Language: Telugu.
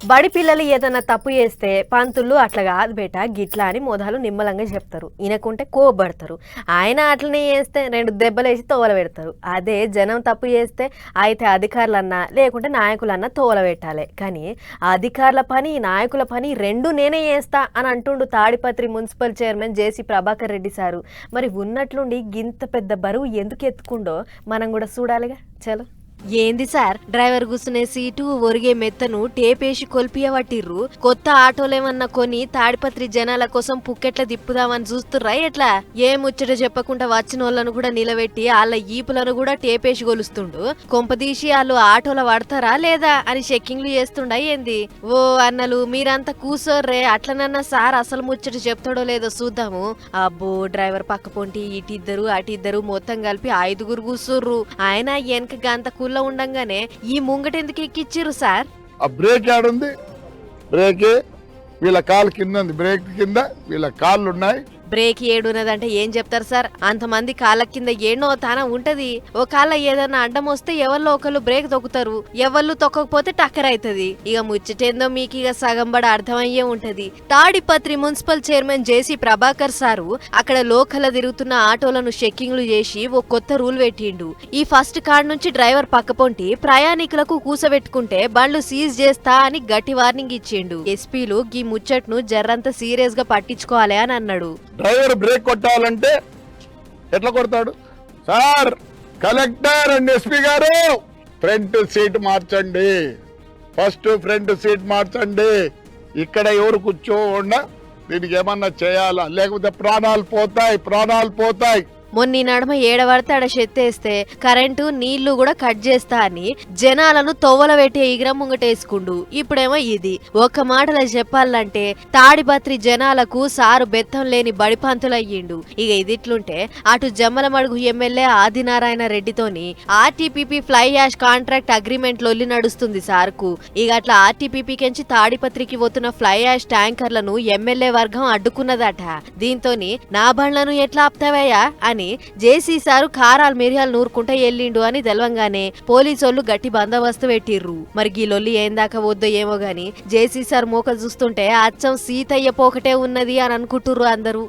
బడి పిల్లలు ఏదన్నా తప్పు చేస్తే పంతులు అట్లా కాదు బేట గిట్లా అని మోదాలు నిమ్మలంగా చెప్తారు. ఈయనకుంటే కోపడతారు. ఆయన అట్లనే చేస్తే రెండు దెబ్బలేసి తోవల పెడతారు. అదే జనం తప్పు చేస్తే అయితే అధికారులన్నా లేకుంటే నాయకులన్నా తోవల పెట్టాలి. కానీ అధికారుల పని నాయకుల పని రెండు నేనే చేస్తా అని అంటుండు Tadipatri municipal chairman JC Prabhakar Reddy sir. మరి ఉన్నట్లుండి గింత పెద్ద బరువు ఎందుకు ఎత్తుకుండో మనం కూడా చూడాలిగా. చలో. ఏంది సార్? డ్రైవర్ కూసునే సీటు ఒరిగే మెత్తను టేపేసి కొల్పియవట్టిర్రు కొత్త ఆటోలేమన్నా కొని తాడిపత్రి జనాల కోసం పుక్కెట్ల తిప్పుదామని చూస్తుర్రా ఎట్లా? ఏ ముచ్చట చెప్పకుండా వచ్చిన వాళ్ళను కూడా నిలబెట్టి వాళ్ళ ఈపులను కూడా టేపేసి కొలుస్తుండు కొంపదీసి వాళ్ళు ఆటోల పడతారా లేదా అని చెక్కింగ్లు చేస్తుండా ఏంది? ఓ అన్నలు మీరంతా కూసోర్రే అట్లనన్నా సార్ అసలు ముచ్చట చెప్తాడో లేదో చూద్దాము. అబ్బో డ్రైవర్ పక్క పొంటి ఇటిద్దరు అటిద్దరు మొత్తం కలిపి ఐదుగురు కూర్చుర్రు ఆయన వెనక గంత కుల్ల ఉండంగానే ఈ ముంగట ఎందుకు ఎక్కిచ్చారు సార్? ఆ బ్రేక్ ఆడుంది బ్రేక్. వీళ్ళ కాలు కింద ఉంది. బ్రేక్ కింద వీళ్ళ కాళ్ళు ఉన్నాయి. బ్రేక్ ఏడున్నదంటే ఏం చెప్తారు సార్? అంతమంది కాళ్ళ కింద ఏడో తాన ఉంటది. ఓ కాళ్ళ ఏదన్నా అడ్డం వస్తే ఎవరిలో ఒకళ్ళు బ్రేక్ తొక్కుతారు. ఎవళ్ళు తొక్కకపోతే టక్కర్ అవుతుంది ఇక ముచ్చటేందో మీకు ఇక సగం బడ అర్థమయ్యే ఉంటది. Tadipatri municipal chairman JC Prabhakar sir అక్కడ లోకల తిరుగుతున్న ఆటోలను చెక్కింగ్లు చేసి ఓ కొత్త రూల్ పెట్టిండు. ఈ ఫస్ట్ కార్ నుంచి డ్రైవర్ పక్కపొంటి ప్రయాణికులకు కూసబెట్టుకుంటే బండ్లు సీజ్ చేస్తా అని గట్టి వార్నింగ్ ఇచ్చిండు. ఎస్పీలు గీ ముచ్చట్ను జర్రంత సీరియస్గా పట్టించుకోవాలి అని అన్నాడు. డ్రైవర్ బ్రేక్ కొట్టాలంటే ఎట్లా కొడతాడు? సార్ కలెక్టర్ అండ్ ఎస్పీ గారు ఫ్రంట్ సీట్ మార్చండి. ఫస్ట్ ఫ్రంట్ సీట్ మార్చండి. ఇక్కడ ఎవరు కూర్చోకుండా దీనికి ఏమన్నా చేయాలా? లేకపోతే ప్రాణాలు పోతాయి ప్రాణాలు పోతాయి. మొన్న ఈ నడుమ ఏడబడితే ఆడ చెత్తేస్తే కరెంటు నీళ్ళు కూడా కట్ చేస్తా అని జనాలను తొవ్వల పెట్టే ఈగ్రం ముంగటేసుకుండు ఇప్పుడేమో ఇది. ఒక్క మాటలో చెప్పాలంటే తాడిపత్రి జనాలకు సారు బెత్తం లేని బడిపంతులయ్యిండు ఇక ఇదిట్లుంటే అటు Jammalamadugu MLA Adinarayana రెడ్డితోని RTPP fly ash contract agreement లొల్లి నడుస్తుంది సార్కు. ఇక అట్లా ఆర్టీపీపీ కెంచి తాడిపత్రికి పోతున్న ఫ్లై యాష్ ట్యాంకర్లను ఎమ్మెల్యే వర్గం అడ్డుకున్నదట. దీంతోని నా బండ్లను ఎట్లా ఆప్తావయ్యా? అని జేసీ సారు కారాలు మిరియాలు నూరుకుంటా ఎల్లిండు అని తెలవంగానే పోలీసోళ్ళు గట్టి బందోబస్తు పెట్టిర్రు. మరి గీ లొల్లి ఏం దాకా వద్దో ఏమో గాని జేసీ సార్ మోకలు చూస్తుంటే అచ్చం సీతయ్య పోకటే ఉన్నది అని అనుకుంటుర్రు అందరూ.